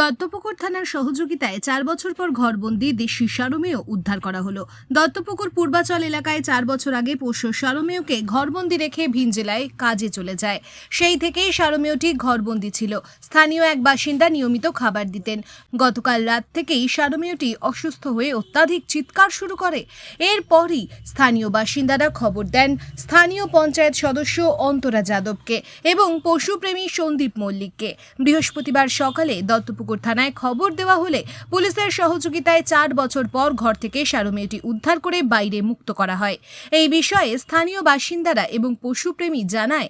দত্তপুকুর থানার সহযোগিতায় চার বছর পর ঘরবন্দি দেশি সারমেয় উদ্ধার করা হলো। দত্তপুকুর পূর্বাচল এলাকায় চার বছর আগে পোষ্য সারমেয়কে ঘরবন্দি রেখে ভিন জেলায় কাজে চলে যায়। সেই থেকেই সারমেয়টি ঘরবন্দি ছিল। স্থানীয় এক বাসিন্দা নিয়মিত খাবার দিতেন। গতকাল রাত থেকেই সারমেয়টি অসুস্থ হয়ে অত্যাধিক চিৎকার শুরু করে। এরপরই স্থানীয় বাসিন্দারা খবর দেন, স্থানীয় পঞ্চায়েত সদস্য অন্তরা যাদবকে এবং পশুপ্রেমী সন্দীপ মল্লিককে। বৃহস্পতিবার সকালে দত্তপুকুর থানায় খবর দেওয়া হলে পুলিশের সহযোগিতায় চার বছর পর ঘর থেকে সারমেয়টি উদ্ধার করে বাইরে মুক্ত করা হয়। এই বিষয়ে স্থানীয় বাসিন্দারা এবং পশুপ্রেমী জানায়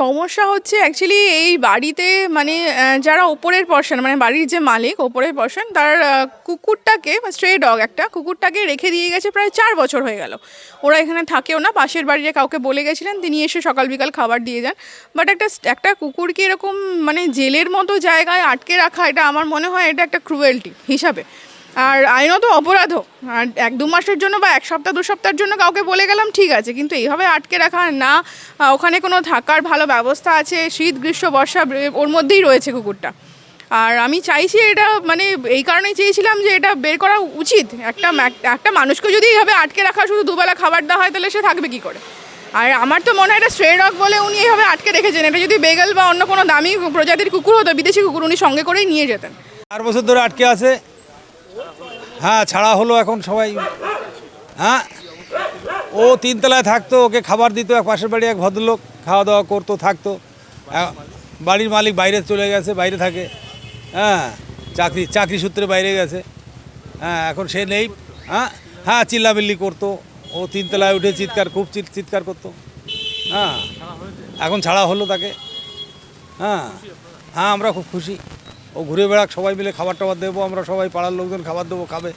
সমস্যা হচ্ছে অ্যাকচুয়ালি এই বাড়িতে মানে যারা ওপরের পর্সন মানে বাড়ির যে মালিক, ওপরের পর্সন তার কুকুরটাকে স্ট্রে ডগ একটা, কুকুরটাকে রেখে দিয়ে গেছে প্রায় চার বছর হয়ে গেল। ওরা এখানে থাকেও না, পাশের বাড়িতে কাউকে বলে গেছিলেন, তিনি এসে সকাল বিকাল খাবার দিয়ে যান। বাট একটা একটা কুকুরকে এরকম মানে জেলের মতো জায়গায় আটকে রাখা, এটা আমার মনে হয় এটা একটা ক্রুয়েলটি হিসাবে। আর আইনত অপরাধও। আর এক দু মাসের জন্য বা এক সপ্তাহ, দু সপ্তাহের জন্য কাউকে বলে গেলাম, ঠিক আছে। কিন্তু এইভাবে আটকে রাখা না ওখানে কোনো থাকার ভালো ব্যবস্থা আছে, শীত, গ্রীষ্ম, বর্ষা ওর মধ্যেই রয়েছে কুকুরটা। আর আমি চাইছি এটা মানে এই কারণেই চেয়েছিলাম যে এটা বের করা উচিত। একটা একটা মানুষকে যদি এইভাবে আটকে রাখা, শুধু দুবেলা খাবার দেওয়া হয়, তাহলে সে থাকবে কী করে? আর আমার তো মনে হয় এটা স্ট্রে বলে উনি এইভাবে আটকে রেখেছেন। এটা যদি বেগল বা অন্য কোনো দামি প্রজাতির কুকুর হতো, বিদেশি কুকুর উনি সঙ্গে করেই নিয়ে যেতেন। চার বছর ধরে আটকে আছে হ্যাঁ ছাড়া হলো এখন সবাই। হ্যাঁ ও তিনতলায় থাকতো, ওকে খাবার দিত, এক পাশের বাড়ি এক ভদ্রলোক খাওয়া দাওয়া করতো, থাকতো। বাড়ির মালিক বাইরে চলে গেছে, বাইরে থাকে। হ্যাঁ চাকরি চাকরি সূত্রে বাইরে গেছে। হ্যাঁ এখন সে নেই। হ্যাঁ হ্যাঁ চিল্লামিল্লি করতো। ও তিনতলায় উঠে চিৎকার, খুব চিৎ- চিৎকার করতো। হ্যাঁ এখন ছাড়া হলো তাকে। হ্যাঁ হ্যাঁ আমরা খুব খুশি। ও ঘুরে বেড়াক, সবাই মিলে খাবার টাবার দেবো, আমরা সবাই পাড়ার লোকজন খাবার দেবো, খাবে।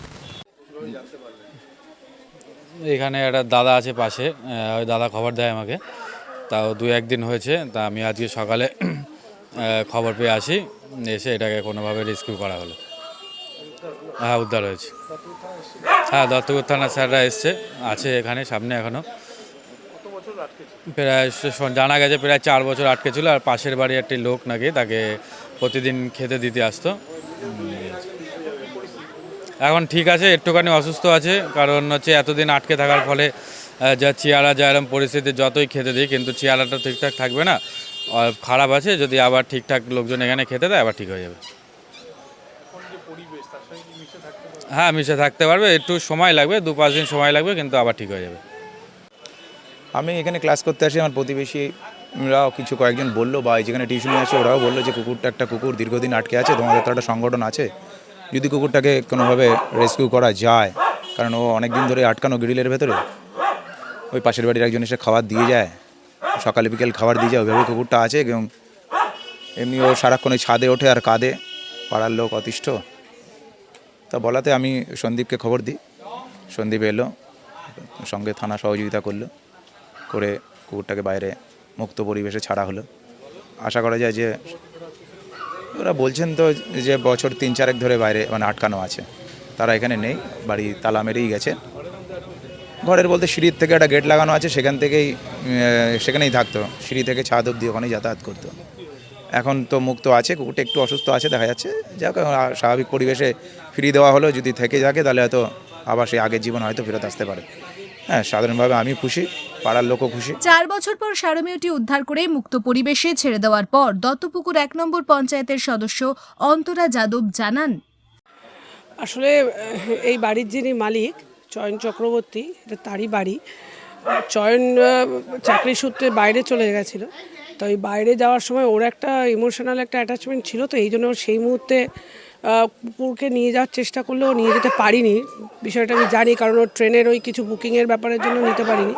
এখানে একটা দাদা আছে পাশে ওই দাদা খবর দেয় আমাকে। তাও দু একদিন হয়েছে, তা আমি আজকে সকালে খবর পেয়ে আসি, এসে এটাকে কোনোভাবে রেস্কিউ করা হলো। হ্যাঁ উদ্ধার হয়েছে। হ্যাঁ দত্তপুর থানার স্যাররা এসছে, আছে এখানে, সামনে এখনও প্রায় জানা গেছে প্রায় চার বছর আটকে ছিল আর পাশের বাড়ি একটি লোক নাকি তাকে প্রতিদিন খেতে দিতে আসতো। এখন ঠিক আছে একটুখানি অসুস্থ আছে কারণ হচ্ছে এতদিন আটকে থাকার ফলে যা চেয়ারা যা এরম পরিস্থিতি যতই খেতে দিই কিন্তু চেয়ারাটা ঠিকঠাক থাকবে না। খারাপ আছে যদি আবার ঠিকঠাক লোকজন এখানে খেতে দেয় আবার ঠিক হয়ে যাবে। হ্যাঁ মিশে থাকতে পারবে একটু সময় লাগবে দু পাঁচ দিন সময় লাগবে কিন্তু আবার ঠিক হয়ে যাবে। আমি এখানে ক্লাস করতে আসি, আমার প্রতিবেশীরাও কিছু কয়েকজন বলল, বা যেখানে টিউশনি আছে ওরাও বলল যে কুকুরটা একটা কুকুর দীর্ঘদিন আটকে আছে, তোমাদের তো একটা সংগঠন আছে। যদি কুকুরটাকে কোনোভাবে রেস্কিউ করা যায়, কারণ ও অনেক দিন ধরে আটকানো গ্রিলের ভেতরে, ওই পাশের বাড়ির একজন এসে খাবার দিয়ে যায়, সকালে বিকেল খাবার দিয়ে যায়, ওইভাবে কুকুরটা আছে, এবং এমনি ও সারাক্ষণ ছাদে ওঠে আর কাঁদে, পাড়ার লোক অতিষ্ঠ। তা বলাতে আমি সন্দীপকে খবর দিই, সন্দীপ এলো, সঙ্গে থানা সহযোগিতা করল। করে কুকুরটাকে বাইরে মুক্ত পরিবেশে ছাড়া হলো। আশা করা যায় যে ওরা বলছেন তো যে বছর তিন চারেক ধরে বাইরে মানে আটকানো আছে। তারা এখানে নেই, বাড়ি তালা মেরেই গেছে। ঘরের বলতে সিঁড়ির থেকে একটা গেট লাগানো আছে, সেখান থেকেই সেখানেই থাকতো। সিঁড়ি থেকে ছাদ অব্দি ওখানেই যাতায়াত করতো। এখন তো মুক্ত আছে, কুকুরটা একটু অসুস্থ আছে, দেখা যাচ্ছে। যাক স্বাভাবিক পরিবেশে ফিরিয়ে দেওয়া হলো, যদি থেকে থাকে তাহলে হয়তো আবার সেই আগের জীবন হয়তো ফেরত আসতে পারে। হ্যাঁ সাধারণভাবে আমি খুশি পাড়ার লোকও খুশি। চার বছর পর সারমেয়টি উদ্ধার করে মুক্ত পরিবেশে ছেড়ে দেওয়ার পর দত্তপুকুর এক নম্বর পঞ্চায়েতের সদস্য অন্তরা যাদব জানান। আসলে এই বাড়ির যিনি মালিক চয়ন চক্রবর্তী এটা তারই বাড়ি চয়ন চাকরি সূত্রে বাইরে চলে গেছিল। তো এই বাইরে যাওয়ার সময় ওর একটা ইমোশনাল একটা অ্যাটাচমেন্ট ছিল তো, এই জন্য সেই মুহূর্তে কুকুরকে নিয়ে যাওয়ার চেষ্টা করলেও নিয়ে যেতে পারিনি। বিষয়টা আমি জানি কারণ ওর ট্রেনের ওই কিছু বুকিংয়ের ব্যাপারের জন্য নিতে পারিনি।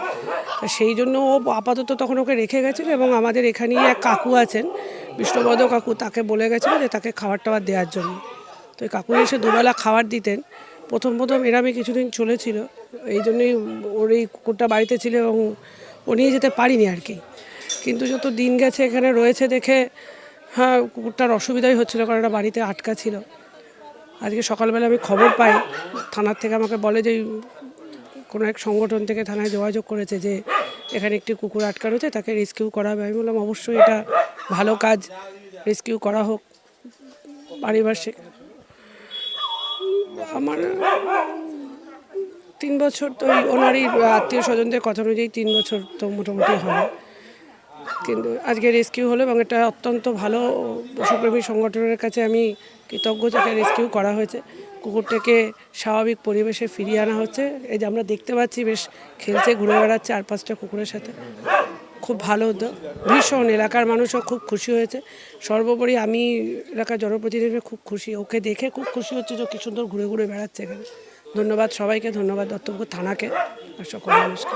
তো সেই জন্য ও আপাতত তখন ওকে রেখে গেছিল এবং আমাদের এখানেই এক কাকু আছেন বিষ্ণুপদ কাকু, তাকে বলে গেছিল যে তাকে খাবার টাবার দেওয়ার জন্য। তো ওই কাকু এসে দুবেলা খাবার দিতেন। প্রথম প্রথম এরামে কিছুদিন চলেছিল, এই জন্যই ওর এই কুকুরটা বাড়িতে ছিল এবং ও নিয়ে যেতে পারিনি আর কি। কিন্তু যত দিন গেছে এখানে রয়েছে দেখে হ্যাঁ কুকুরটার অসুবিধাই হচ্ছিল কারণ ওটা বাড়িতে আটকা ছিল। আজকে সকালবেলা আমি খবর পাই, থানার থেকে আমাকে বলে যে, কোনো এক সংগঠন থেকে থানায় যোগাযোগ করেছে যে, এখানে একটি কুকুর আটকা রয়েছে, তাকে রেস্কিউ করা হবে আমি বললাম, অবশ্যই এটা ভালো কাজ রেস্কিউ করা হোক পারিপার্শ্বিক আমার তিন বছর তো ওনারই আত্মীয় স্বজনদের কথা অনুযায়ী তিন বছর তো মোটামুটি হবে। কিন্তু আজকে রেস্কিউ হলো এবং এটা অত্যন্ত ভালো পশুপ্রেমী সংগঠনের কাছে আমি কৃতজ্ঞ যাকে রেস্কিউ করা হয়েছে। কুকুরটাকে স্বাভাবিক পরিবেশে ফিরিয়ে আনা হচ্ছে। এই যে আমরা দেখতে পাচ্ছি বেশ খেলছে, ঘুরে বেড়াচ্ছে চার পাঁচটা কুকুরের সাথে। খুব ভালো উদ্যোগ ভীষণ এলাকার মানুষও খুব খুশি হয়েছে। সর্বোপরি আমি এলাকার জনপ্রতিনিধি খুব খুশি। ওকে দেখে খুব খুশি হচ্ছে যে কি সুন্দর ঘুরে ঘুরে বেড়াচ্ছে এখানে। ধন্যবাদ সবাইকে, ধন্যবাদ দত্তপুর থানাকে আর সকল মানুষকে